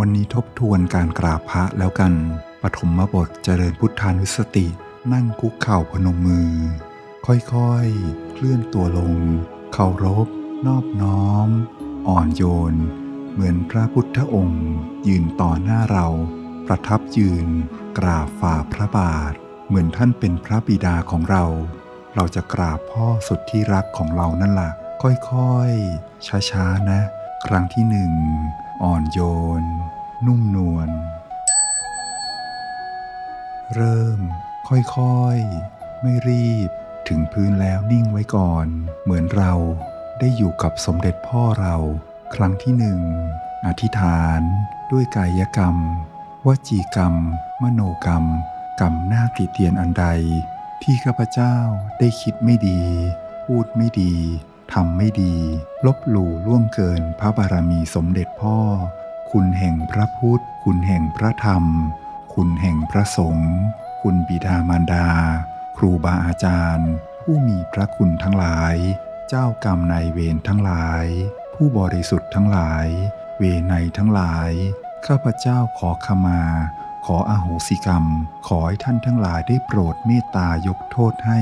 วันนี้ทบทวนการกราบพระแล้วกัน ปฐมบทเจริญพุทธานุสติ นั่งคุกเข่าพนมมือ ค่อยๆ เคลื่อนตัวลง เคารพ นอบน้อม อ่อนโยน เหมือนพระพุทธองค์ ยืนต่อหน้าเรา ประทับยืน กราบฝ่าพระบาท เหมือนท่านเป็นพระบิดาของเรา เราจะกราบพ่อสุดที่รักของเรานั่นละ่ะ ค่อยๆ ช้าๆ นะ ครั้งที่หนึ่ง อ่อนโยน นุ่มนวล เริ่ม ค่อยๆ ไม่รีบ ถึงพื้นแล้วนิ่งไว้ก่อน เหมือนเราได้อยู่กับสมเด็จพ่อเรา ครั้งที่หนึ่ง อธิษฐานด้วยกายกรรม วจีกรรม มโนกรรม กรรมหน้าติเตียนอันใด ที่ข้าพเจ้าได้คิดไม่ดี พูดไม่ดี ทำไม่ดี ลบหลู่ล่วงเกินพระบารมีสมเด็จพ่อ คุณแห่งพระพุทธ คุณแห่งพระธรรม คุณแห่งพระสงฆ์คุณบิดามารดา ครูบาอาจารย์ ผู้มีพระคุณทั้งหลาย เจ้ากรรมนายเวรทั้งหลาย ผู้บริสุทธิ์ทั้งหลาย เวไนทั้งหลาย ข้าพเจ้าขอขมา ขออโหสิกรรม ขอให้ท่านทั้งหลายได้โปรดเมตตายกโทษให้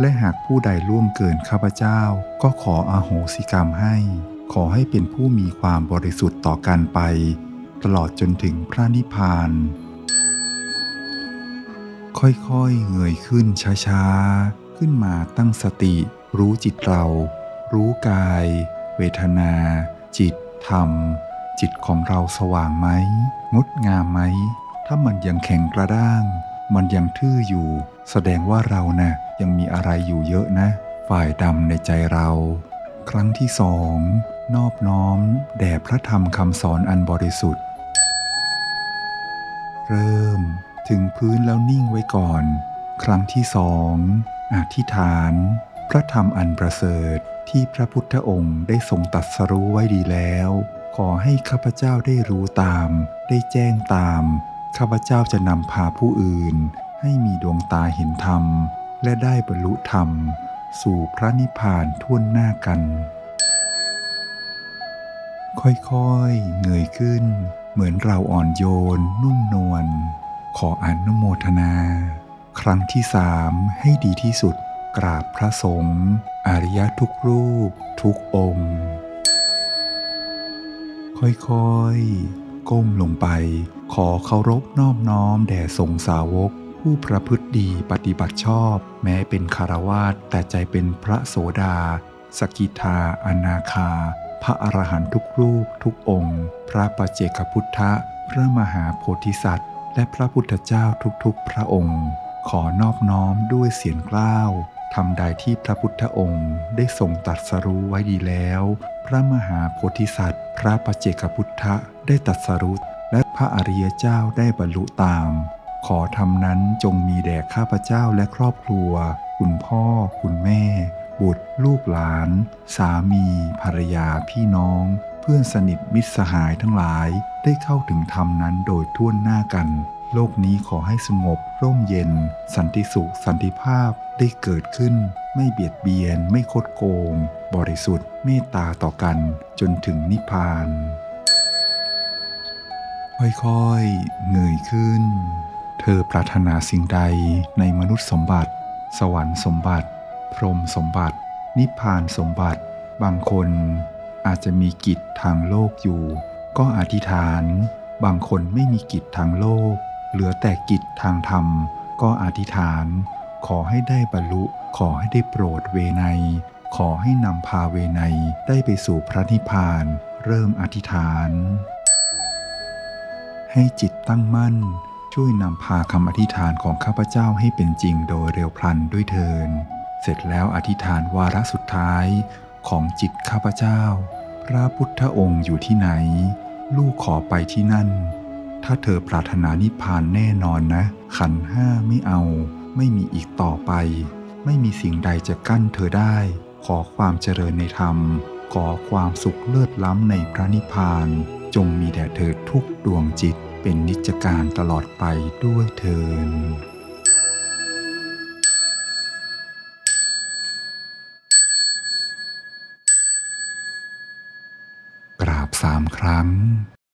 และหากผู้ใดล่วงเกินข้าพเจ้า ก็ขออโหสิกรรมให้ ขอให้เป็นผู้มีความบริสุทธิ์ต่อกันไป ตลอดจนถึงพระนิพพาน ค่อยๆ เงยขึ้นช้าๆ ขึ้นมาตั้งสติ รู้จิตเรา รู้กาย เวทนา จิต ธรรม จิตของเราสว่างไหม งดงามไหม ถ้ามันยังแข็งกระด้าง มันยังทื่ออยู่ แสดงว่าเรานะ่ะยังมีอะไรอยู่เยอะนะ ฝ่ายดำในใจเรา ครั้งที่สองนอบน้อม แด่พระธรรมคำสอนอันบริสุทธิ์ เริ่ม ถึงพื้นแล้วนิ่งไว้ก่อน ครั้งที่สองอธิษฐาน พระธรรมอันประเสริฐที่พระพุทธองค์ได้ทรงตรัสรู้ไว้ดีแล้ว ขอให้ข้าพเจ้าได้รู้ตาม ได้แจ้งตาม ข้าพเจ้าจะนำพาผู้อื่น ให้มีดวงตาเห็นธรรม และได้บรรลุธรรม สู่พระนิพพานท่วนหน้ากัน ค่อยๆ เงยขึ้น เหมือนเราอ่อนโยน นุ่มนวลขออนุโมทนา ครั้งที่สามให้ดีที่สุดกราบพระสงฆ์อริยะทุกรูป ทุกองค์ ค่อยๆ ก้มลงไป ขอเคารพนอบน้อมแด่สงฆ์สาวก ผู้ประพฤติดีปฏิบัติชอบ แม้เป็นคารวาสแต่ใจเป็นพระโสดา สกิทาอนาคา พระอรหันตุกรูปทุกองค์ พระปเจกพุทธะ พระมหาโพธิสัตว์ และพระพุทธเจ้าทุกๆ พระองค์ ขอนอบน้อมด้วยเสียงกล้าวทำใดที่พระพุทธองค์ได้ทรงตรัสรู้ไว้ดีแล้ว พระมหาโพธิสัตว์ พระปเจกพุทธะ ได้ตรัสรู้และพระอริยเจ้าได้บรรลุตาม ขอทำนั้นจงมีแด่ข้าพเจ้าและครอบครัว คุณพ่อ คุณแม่ บุตร ลูกหลาน สามี ภรรยาพี่น้อง เพื่อนสนิทมิตรสหายทั้งหลายได้เข้าถึงธรรมนั้นโดยทั่วหน้ากัน โลกนี้ขอให้สงบ ร่มเย็น สันติสุข สันติภาพได้เกิดขึ้น ไม่เบียดเบียน ไม่คดโกง บริสุทธิ์ เมตตาต่อกัน จนถึงนิพพาน ค่อยๆ เงยขึ้น เธอปรารถนาสิ่งใดในมนุษย์สมบัติ สวรรค์สมบัติ พรหมสมบัติ นิพพานสมบัติ บางคนอาจจะมีกิจทางโลกอยู่ ก็อธิษฐาน บางคนไม่มีกิจทางโลก เหลือแต่กิจทางธรรม ก็อธิษฐาน ขอให้ได้บรรลุ ขอให้ได้โปรดเวไนขอให้นำพาเวไนได้ไปสู่พระนิพพาน เริ่มอธิษฐาน ให้จิตตั้งมั่น ช่วยนำพาคำอธิษฐานของข้าพเจ้าให้เป็นจริงโดยเร็วพลันด้วยเทิน เสร็จแล้วอธิษฐานวาระสุดท้ายของจิตข้าพเจ้า พระพุทธองค์อยู่ที่ไหน ลูกขอไปที่นั่น ถ้าเธอปรารถนานิพพานแน่นอนนะ ขันห้าไม่เอา ไม่มีอีกต่อไป ไม่มีสิ่งใดจะกั้นเธอได้ ขอความเจริญในธรรม ขอความสุขเลิศล้ำในพระนิพพาน จงมีแด่เธอทุกดวงจิตเป็นนิจการตลอดไปด้วยเทินกราบสามครั้ง